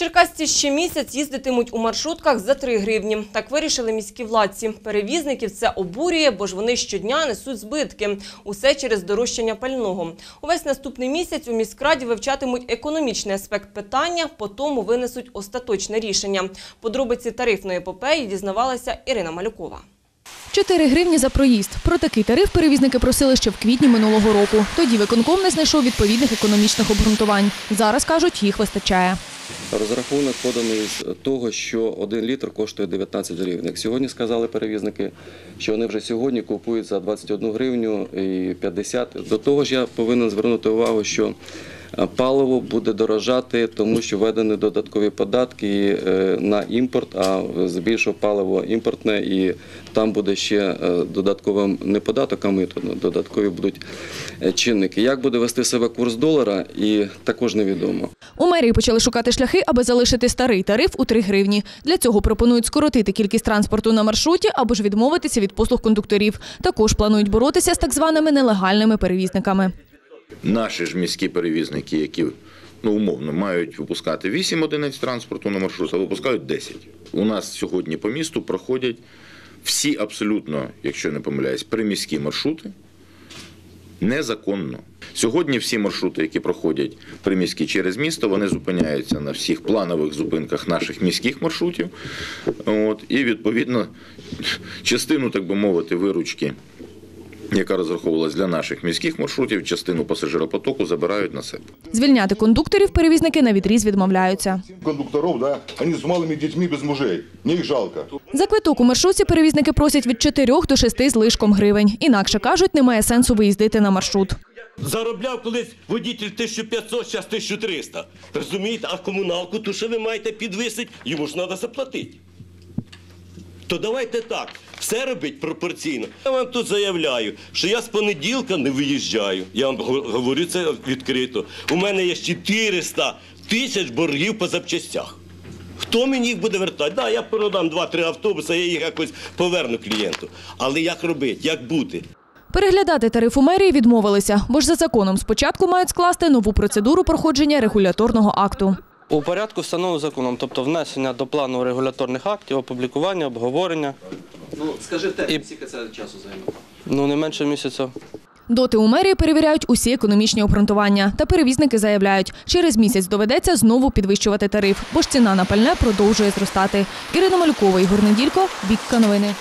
Черкасці ще місяць їздитимуть у маршрутках за 3 гривні. Так вирішили міські владці. Перевізників це обурює, бо ж вони щодня несуть збитки. Усе через дорожчання пального. Увесь наступний місяць у міськраді вивчатимуть економічний аспект питання, по тому винесуть остаточне рішення. Подробиці тарифної епопеї дізнавалася Ірина Малюкова. 4 гривні за проїзд. Про такий тариф перевізники просили ще в квітні минулого року. Тоді виконком не знайшов відповідних економічних обґрунтувань. Зараз, кажуть, їх вистачає. Розрахунок поданий з того, що один літр коштує 19 гривень. Як сьогодні сказали перевізники, що вони вже сьогодні купують за 21 гривню і 50. До того ж, я повинен звернути увагу, що е, паливо буде дорожати, тому що введені додаткові податки е, на імпорт, а збільшив паливо імпортне, і там буде ще е, додатковим не податок, а мито, додаткові будуть чинники. Як буде вести себе курс долара, і також невідомо. Мерії почали шукати шляхи, аби залишити старий тариф у 3 гривні. Для цього пропонують скоротити кількість транспорту на маршруті або ж відмовитися від послуг кондукторів. Також планують боротися з так званими нелегальними перевізниками. Наші ж міські перевізники, які ну, умовно мають випускати 8 одиниць транспорту на маршрут, а випускають 10. У нас сьогодні по місту проходять всі абсолютно, якщо не помиляюсь, приміські маршрути незаконно. Сьогодні всі маршрути, які проходять приміські через місто, вони зупиняються на всіх планових зупинках наших міських маршрутів. От, і відповідно частину, так би мовити, виручки яка розраховувалась для наших міських маршрутів, частину пасажиропотоку забирають на себе. Звільняти кондукторів перевізники на відріз відмовляються. кондукторов, да, они с малыми детьми без мужей. Мне их жалко. За квиток у маршрутці перевізники просять від 4 до 6 з лишком гривень. Інакше кажуть, немає сенсу виїздити на маршрут. Заробляв колись водитель 1500, зараз 1300. Розумієте, а комуналку ту, що ви маєте підвисити, йому ж треба заплатити. То давайте так, все робить пропорційно. Я вам тут заявляю, що я з понеділка не виїжджаю. Я вам говорю це відкрито. У мене є 400 тисяч боргів по запчастях. Хто мені їх буде вертати? Да, я продам 2-3 автобуси, я їх якось поверну клієнту. Але як робити, як бути? Переглядати тариф у мерії відмовилися, бо ж за законом спочатку мають скласти нову процедуру проходження регуляторного акту. У порядку встановленого законом, тобто внесення до плану регуляторних актів, опублікування, обговорення. Ну скажи в термін, скільки це часу займе? Ну не менше місяця. Доти у мерії перевіряють усі економічні обґрунтування. Та перевізники заявляють, через місяць доведеться знову підвищувати тариф, бо ж ціна на пальне продовжує зростати. Ірина Малюкова, Ігор Неділько, Вікка новини.